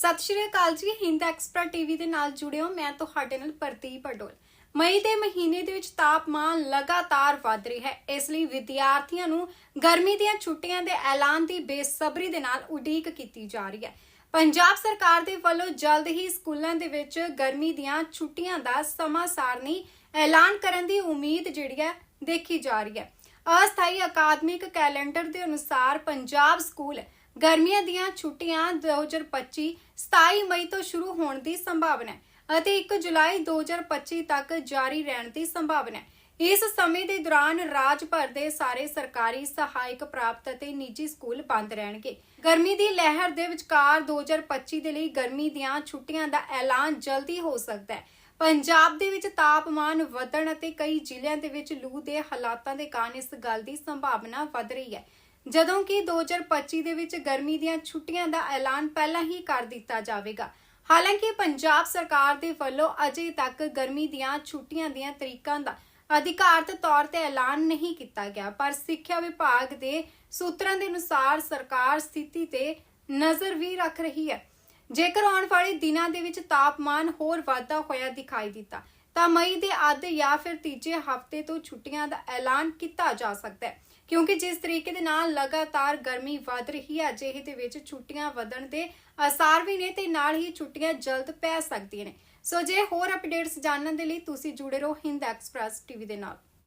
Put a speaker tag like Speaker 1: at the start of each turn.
Speaker 1: ਸਤਿ ਸ਼੍ਰੀ ਅਕਾਲ ਜੀ, ਹਿੰਦ ਐਕਸਪ੍ਰਾ ਟੀਵੀ ਦੇ ਨਾਲ ਜੁੜਿਓ, ਮੈਂ ਤੁਹਾਡੇ ਨਾਲ ਪ੍ਰਦੀਪ ਅਡੋਲ ਮਈ ਦੇ ਮਹੀਨੇ ਦੇ ਵਿੱਚ ਤਾਪਮਾਨ ਲਗਾਤਾਰ ਵਧ ਰਿਹਾ ਹੈ, ਇਸ ਲਈ ਵਿਦਿਆਰਥੀਆਂ ਨੂੰ ਗਰਮੀ ਦੀਆਂ ਛੁੱਟੀਆਂ ਦੇ ਐਲਾਨ ਦੀ ਬੇਸਬਰੀ ਦੇ ਨਾਲ ਉਡੀਕ ਕੀਤੀ ਜਾ ਰਹੀ ਹੈ। ਪੰਜਾਬ ਸਰਕਾਰ ਦੇ ਵੱਲੋਂ ਜਲਦ ਹੀ ਸਕੂਲਾਂ ਦੇ ਵਿੱਚ ਗਰਮੀ ਦੀਆਂ ਛੁੱਟੀਆਂ ਦਾ ਸਮਾਂ ਸਾਰਣੀ ਐਲਾਨ ਕਰਨ ਦੀ ਉਮੀਦ ਜਿਹੜੀ ਹੈ, ਦੇਖੀ ਜਾ ਰਹੀ ਹੈ। ਅਸਥਾਈ ਅਕਾਦਮਿਕ ਕੈਲੰਡਰ ਦੇ ਅਨੁਸਾਰ ਪੰਜਾਬ ਸਕੂਲ ਗਰਮੀਆਂ ਦੀਆਂ ਛੁੱਟੀਆਂ 2025 27 ਮਈ ਤੋਂ ਸ਼ੁਰੂ ਹੋਣ ਦੀ ਸੰਭਾਵਨਾ ਹੈ ਅਤੇ 1 ਜੁਲਾਈ 2025 ਤੱਕ ਜਾਰੀ ਰਹਿਣ ਦੀ ਸੰਭਾਵਨਾ ਹੈ। ਇਸ ਸਮੇਂ ਦੇ ਦੌਰਾਨ ਰਾਜ ਭਰ ਦੇ ਸਾਰੇ ਸਰਕਾਰੀ ਸਹਾਇਕ ਪ੍ਰਾਪਤ ਅਤੇ ਨਿੱਜੀ ਸਕੂਲ ਬੰਦ ਰਹਿਣਗੇ। ਗਰਮੀ ਦੀ ਲਹਿਰ ਦੇ ਵਿਚਕਾਰ 2025 ਦੇ ਲਈ ਗਰਮੀ ਦੀਆਂ ਛੁੱਟੀਆਂ ਦਾ ਐਲਾਨ ਜਲਦੀ ਹੋ ਸਕਦਾ ਹੈ। ਪੰਜਾਬ ਦੇ ਵਿੱਚ ਤਾਪਮਾਨ ਵਧਣ ਅਤੇ ਕਈ ਜ਼ਿਲ੍ਹਿਆਂ ਦੇ ਵਿੱਚ ਲੂ ਦੇ ਹਾਲਾਤਾਂ ਦੇ ਕਾਰਨ ਇਸ ਗੱਲ ਦੀ ਸੰਭਾਵਨਾ ਵਧ ਰਹੀ ਹੈ। ਜਦੋਂ ਕਿ 2025 ਦੇ ਵਿੱਚ ਗਰਮੀ ਦੀਆਂ ਛੁੱਟੀਆਂ ਦਾ ਐਲਾਨ ਪਹਿਲਾਂ ਹੀ ਕਰ ਦਿੱਤਾ ਜਾਵੇਗਾ। ਹਾਲਾਂਕਿ ਪੰਜਾਬ ਸਰਕਾਰ ਦੇ ਵੱਲੋਂ ਅਜੇ ਤੱਕ ਗਰਮੀ ਦੀਆਂ ਛੁੱਟੀਆਂ ਦੀਆਂ ਤਰੀਕਾਂ ਦਾ ਅਧਿਕਾਰਤ ਤੌਰ ਤੇ ਐਲਾਨ ਨਹੀਂ ਕੀਤਾ ਗਿਆ, ਪਰ ਸਿੱਖਿਆ ਵਿਭਾਗ ਦੇ ਸੂਤਰਾਂ ਦੇ ਅਨੁਸਾਰ ਸਰਕਾਰ ਸਥਿਤੀ ਤੇ ਨਜ਼ਰ ਵੀ ਰੱਖ ਰਹੀ ਹੈ। ਜੇਕਰ ਆਉਣ ਵਾਲੇ ਦਿਨਾਂ ਦੇ ਵਿੱਚ ਤਾਪਮਾਨ ਹੋਰ ਵਾਧਾ ਹੋਇਆ ਦਿਖਾਈ ਦਿੱਤਾ ਤਾਂ ਮਈ ਦੇ ਅੱਧ ਜਾਂ ਫਿਰ ਤੀਜੇ ਹਫ਼ਤੇ ਤੋਂ ਛੁੱਟੀਆਂ ਦਾ ਐਲਾਨ ਕੀਤਾ ਜਾ ਸਕਦਾ ਹੈ, ਕਿਉਂਕਿ ਜਿਸ ਤਰੀਕੇ ਦੇ ਨਾਲ ਲਗਾਤਾਰ ਗਰਮੀ ਵਧ ਰਹੀ ਹੈ, ਅਜਿਹੇ ਦੇ ਵਿੱਚ ਛੁੱਟੀਆਂ ਵਧਣ ਦੇ ਅਸਾਰ ਵੀ ਨੇ ਤੇ ਨਾਲ ਹੀ ਛੁੱਟੀਆਂ ਜਲਦ ਪੈ ਸਕਦੀਆਂ ਨੇ। ਸੋ ਜੇ ਹੋਰ ਅਪਡੇਟਸ ਜਾਣਨ ਦੇ ਲਈ ਤੁਸੀਂ ਜੁੜੇ ਰਹੋ ਹਿੰਦ ਐਕਸਪ੍ਰੈਸ ਟੀਵੀ ਦੇ ਨਾਲ।